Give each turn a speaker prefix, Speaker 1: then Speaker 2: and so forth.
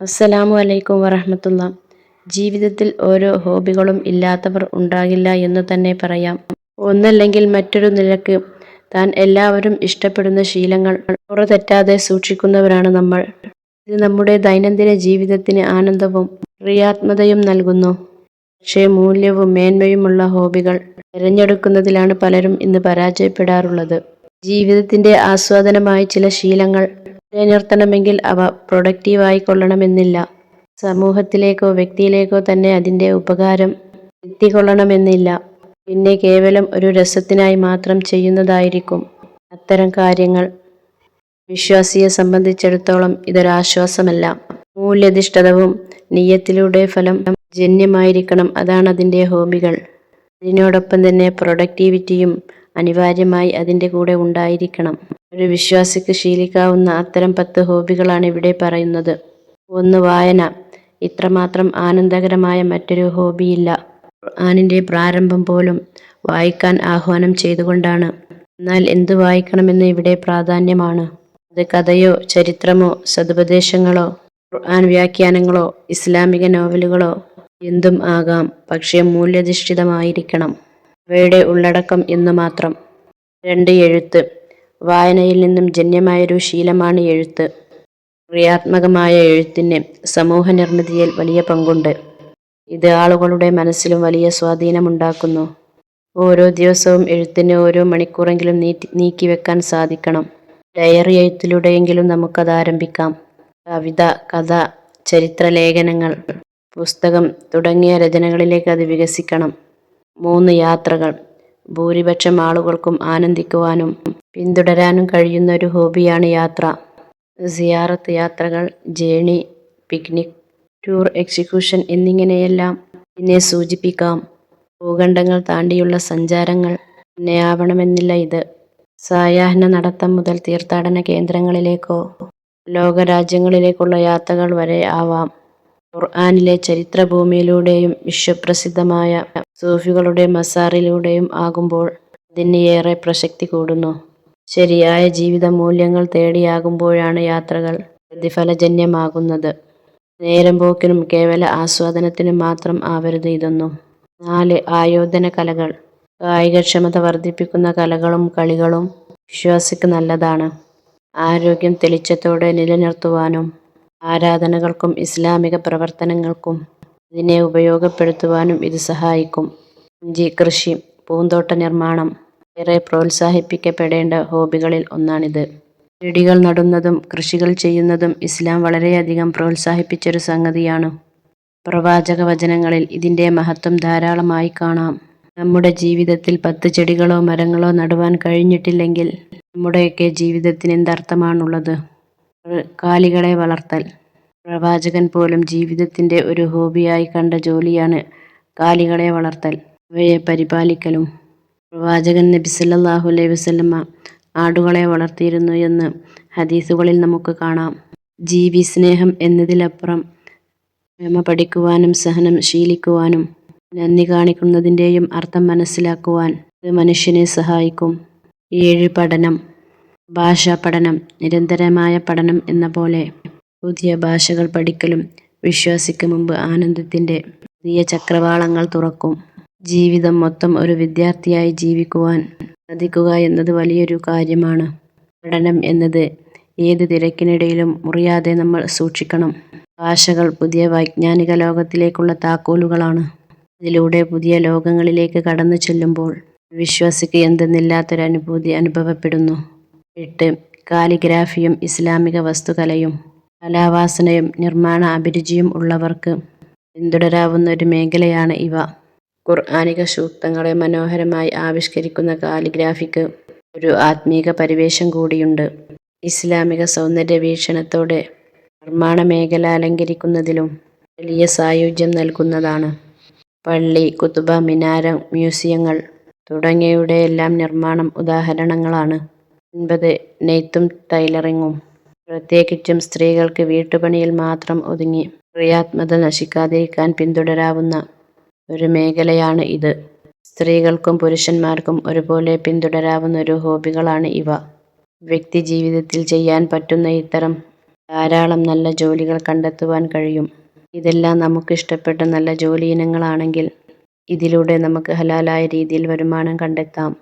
Speaker 1: അസ്സലാമു അലൈക്കും വറഹമത്തുള്ള. ജീവിതത്തിൽ ഓരോ ഹോബികളും ഇല്ലാത്തവർ ഉണ്ടാകില്ല എന്ന് തന്നെ പറയാം. ഒന്നല്ലെങ്കിൽ മറ്റൊരു നിലയ്ക്ക് താൻ എല്ലാവരും ഇഷ്ടപ്പെടുന്ന ശീലങ്ങൾ പുറതെറ്റാതെ സൂക്ഷിക്കുന്നവരാണ് നമ്മൾ. ഇത് നമ്മുടെ ദൈനംദിന ജീവിതത്തിന് ആനന്ദവും ക്രിയാത്മതയും നൽകുന്നു. പക്ഷേ മൂല്യവും മേന്മയുമുള്ള ഹോബികൾ തിരഞ്ഞെടുക്കുന്നതിലാണ് പലരും ഇന്ന് പരാജയപ്പെടാറുള്ളത്. ജീവിതത്തിന്റെ ആസ്വാദനമായ ചില ശീലങ്ങൾ നിലനിർത്തണമെങ്കിൽ അവ പ്രൊഡക്റ്റീവായി കൊള്ളണമെന്നില്ല സമൂഹത്തിലേക്കോ വ്യക്തിയിലേക്കോ തന്നെ അതിന്റെ ഉപകാരം എത്തിക്കൊള്ളണമെന്നില്ല. പിന്നെ കേവലം ഒരു രസത്തിനായി മാത്രം ചെയ്യുന്നതായിരിക്കും. അത്തരം കാര്യങ്ങൾ വിശ്വാസിയെ സംബന്ധിച്ചിടത്തോളം ഇതൊരാശ്വാസമല്ല. മൂല്യധിഷ്ഠിതവും നീയത്തിലൂടെ ഫലം ജന്യമായിരിക്കണം. അതാണ് അതിന്റെ ഹോബികൾ. അതിനോടൊപ്പം തന്നെ പ്രൊഡക്ടിവിറ്റിയും അനിവാര്യമായി അതിന്റെ കൂടെ ഉണ്ടായിരിക്കണം. ഒരു വിശ്വാസിക്ക് ശീലിക്കാവുന്ന അത്തരം പത്ത് ഹോബികളാണ് ഇവിടെ പറയുന്നത്. ഒന്ന് വായന. ഇത്രമാത്രം ആനന്ദകരമായ മറ്റൊരു ഹോബിയില്ല. ആനിന്റെ പ്രാരംഭം പോലും വായിക്കാൻ ആഹ്വാനം ചെയ്തുകൊണ്ടാണ്. എന്നാൽ എന്തു വായിക്കണമെന്ന് ഇവിടെ പ്രാധാന്യമാണ്? അത് കഥയോ ചരിത്രമോ സതുപദേശങ്ങളോ ഖുർആൻ വ്യാഖ്യാനങ്ങളോ ഇസ്ലാമിക നോവലുകളോ എന്തും ആകാം. പക്ഷേ മൂല്യധിഷ്ഠിതമായിരിക്കണം. അവയുടെ ഉള്ളടക്കം എന്ന് മാത്രം. രണ്ട് എഴുത്ത്. വായനയിൽ നിന്നും ജന്യമായൊരു ശീലമാണ് എഴുത്ത്. ക്രിയാത്മകമായ എഴുത്തിന് സമൂഹ നിർമ്മിതിയിൽ വലിയ പങ്കുണ്ട്. ഇത് ആളുകളുടെ മനസ്സിലും വലിയ സ്വാധീനമുണ്ടാക്കുന്നു. ഓരോ ദിവസവും എഴുത്തിന് ഓരോ മണിക്കൂറെങ്കിലും നീട്ടി നീക്കിവെക്കാൻ സാധിക്കണം. ഡയറി എഴുത്തിലൂടെയെങ്കിലും നമുക്കത് ആരംഭിക്കാം. കവിത കഥ ചരിത്രലേഖനങ്ങൾ പുസ്തകം തുടങ്ങിയ രചനകളിലേക്ക് അത് വികസിക്കണം. മൂന്ന് യാത്രകൾ. ഭൂരിപക്ഷം ആളുകൾക്കും ആനന്ദിക്കുവാനും പിന്തുടരാനും കഴിയുന്ന ഒരു ഹോബിയാണ് യാത്ര. സിയാറത്ത് യാത്രകൾ ജേണി പിക്നിക് ടൂർ എക്സിക്യൂഷൻ എന്നിങ്ങനെയെല്ലാം ഇതിനെ സൂചിപ്പിക്കാം. ഭൂഖണ്ഡങ്ങൾ താണ്ടിയുള്ള സഞ്ചാരങ്ങൾ തന്നെയാവണമെന്നില്ല ഇത്. സായാഹ്ന നടത്തം മുതൽ തീർത്ഥാടന കേന്ദ്രങ്ങളിലേക്കോ ലോകരാജ്യങ്ങളിലേക്കുള്ള യാത്രകൾ വരെ ആവാം. ഖുർആനിലെ ചരിത്രഭൂമിയിലൂടെയും വിശ്വപ്രസിദ്ധമായ സൂഫികളുടെ മസാറിലൂടെയും ആകുമ്പോൾ അതിന് ഏറെ പ്രസക്തി കൂടുന്നു. ശരിയായ ജീവിത മൂല്യങ്ങൾ തേടിയാകുമ്പോഴാണ് യാത്രകൾ പ്രതിഫലജന്യമാകുന്നത്. നേരം പോക്കിനും കേവല ആസ്വാദനത്തിനും മാത്രം ആവരുത് ഇതൊന്നും. നാല് ആയോധന കലകൾ. കായികക്ഷമത വർദ്ധിപ്പിക്കുന്ന കലകളും കളികളും വിശ്വാസിക്ക് നല്ലതാണ്. ആരോഗ്യം തെളിച്ചത്തോടെ നിലനിർത്തുവാനും ആരാധനകൾക്കും ഇസ്ലാമിക പ്രവർത്തനങ്ങൾക്കും ഇതിനെ ഉപയോഗപ്പെടുത്തുവാനും ഇത് സഹായിക്കും. ഇഞ്ചി കൃഷി പൂന്തോട്ട നിർമ്മാണം ഏറെ പ്രോത്സാഹിപ്പിക്കപ്പെടേണ്ട ഹോബികളിൽ ഒന്നാണിത്. ചെടികൾ നടുന്നതും കൃഷികൾ ചെയ്യുന്നതും ഇസ്ലാം വളരെയധികം പ്രോത്സാഹിപ്പിച്ചൊരു സംഗതിയാണ്. പ്രവാചക വചനങ്ങളിൽ ഇതിന്റെ മഹത്വം ധാരാളമായി കാണാം. നമ്മുടെ ജീവിതത്തിൽ പത്ത് ചെടികളോ മരങ്ങളോ നടുവാൻ കഴിഞ്ഞിട്ടില്ലെങ്കിൽ നമ്മുടെയൊക്കെ ജീവിതത്തിന് എന്തർത്ഥമാണുള്ളത്? കാലികളെ വളർത്തൽ. പ്രവാചകൻ പോലും ജീവിതത്തിന്റെ ഒരു ഹോബിയായി കണ്ട ജോലിയാണ് കാലികളെ വളർത്തൽ അവയെ പരിപാലിക്കലും. പ്രവാചകൻ നബി സല്ലല്ലാഹു അലൈഹി വസല്ലമ ആടുകളെ വളർത്തിയിരുന്നു എന്ന് ഹദീസുകളിൽ നമുക്ക് കാണാം. ജീവി സ്നേഹം എന്നതിലപ്പുറം ക്ഷമ പഠിക്കുവാനും സഹനം ശീലിക്കുവാനും നന്ദി കാണിക്കുന്നതിന്റെയും അർത്ഥം മനസ്സിലാക്കുവാൻ ഇത് മനുഷ്യനെ സഹായിക്കും. ഏഴ് പഠനം. ഭാഷാ പഠനം നിരന്തരമായ പഠനം എന്ന പോലെ പുതിയ ഭാഷകൾ പഠിക്കലും വിശ്വാസിക്ക് മുമ്പ് ആനന്ദത്തിന്റെ പുതിയ ചക്രവാളങ്ങൾ തുറക്കും. ജീവിതം മൊത്തം ഒരു വിദ്യാർത്ഥിയായി ജീവിക്കുവാൻ സാധിക്കുക എന്നത് വലിയൊരു കാര്യമാണ്. പഠനം എന്നത് ഏത് തിരക്കിനിടയിലും മുറിയാതെ നമ്മൾ സൂക്ഷിക്കണം. ഭാഷകൾ പുതിയ വൈജ്ഞാനിക ലോകത്തിലേക്കുള്ള താക്കോലുകളാണ്. അതിലൂടെ പുതിയ ലോകങ്ങളിലേക്ക് കടന്നു ചെല്ലുമ്പോൾ വിശ്വാസിക്ക് എന്തെന്നില്ലാത്തൊരനുഭൂതി അനുഭവപ്പെടുന്നു. എട്ട് കാലിഗ്രാഫിയും ഇസ്ലാമിക വസ്തുകലയും കലാവാസനയും നിർമ്മാണ അഭിരുചിയും ഉള്ളവർക്ക് പിന്തുടരാവുന്ന ഒരു മേഖലയാണ് ഇവ. ഖുർആാനിക സൂക്തങ്ങളെ മനോഹരമായി ആവിഷ്കരിക്കുന്ന കാലിഗ്രാഫിക്ക് ഒരു ആത്മീക പരിവേഷം കൂടിയുണ്ട്. ഇസ്ലാമിക സൗന്ദര്യ വീക്ഷണത്തോടെ നിർമ്മാണ മേഖല അലങ്കരിക്കുന്നതിലും വലിയ സായുജ്യം നൽകുന്നതാണ്. പള്ളി കുത്തുബ മിനാരം മ്യൂസിയങ്ങൾ തുടങ്ങിയവയുടെയെല്ലാം നിർമ്മാണം ഉദാഹരണങ്ങളാണ്. ഒൻപത് നെയ്ത്തും ടൈലറിങ്ങും. പ്രത്യേകിച്ചും സ്ത്രീകൾക്ക് വീട്ടുപണിയിൽ മാത്രം ഒതുങ്ങി ക്രിയാത്മത നശിക്കാതിരിക്കാൻ പിന്തുടരാവുന്ന ഒരു മേഖലയാണ് ഇത്. സ്ത്രീകൾക്കും പുരുഷന്മാർക്കും ഒരുപോലെ പിന്തുടരാവുന്ന ഒരു ഹോബികളാണ് ഇവ. വ്യക്തി ജീവിതത്തിൽ ചെയ്യാൻ പറ്റുന്ന ഇത്തരം ധാരാളം നല്ല ജോലികൾ കണ്ടെത്തുവാൻ കഴിയും. ഇതെല്ലാം നമുക്ക് ഇഷ്ടപ്പെട്ട നല്ല ജോലി ഇനങ്ങളാണെങ്കിൽ ഇതിലൂടെ നമുക്ക് ഹലാലായ രീതിയിൽ വരുമാനം കണ്ടെത്താം.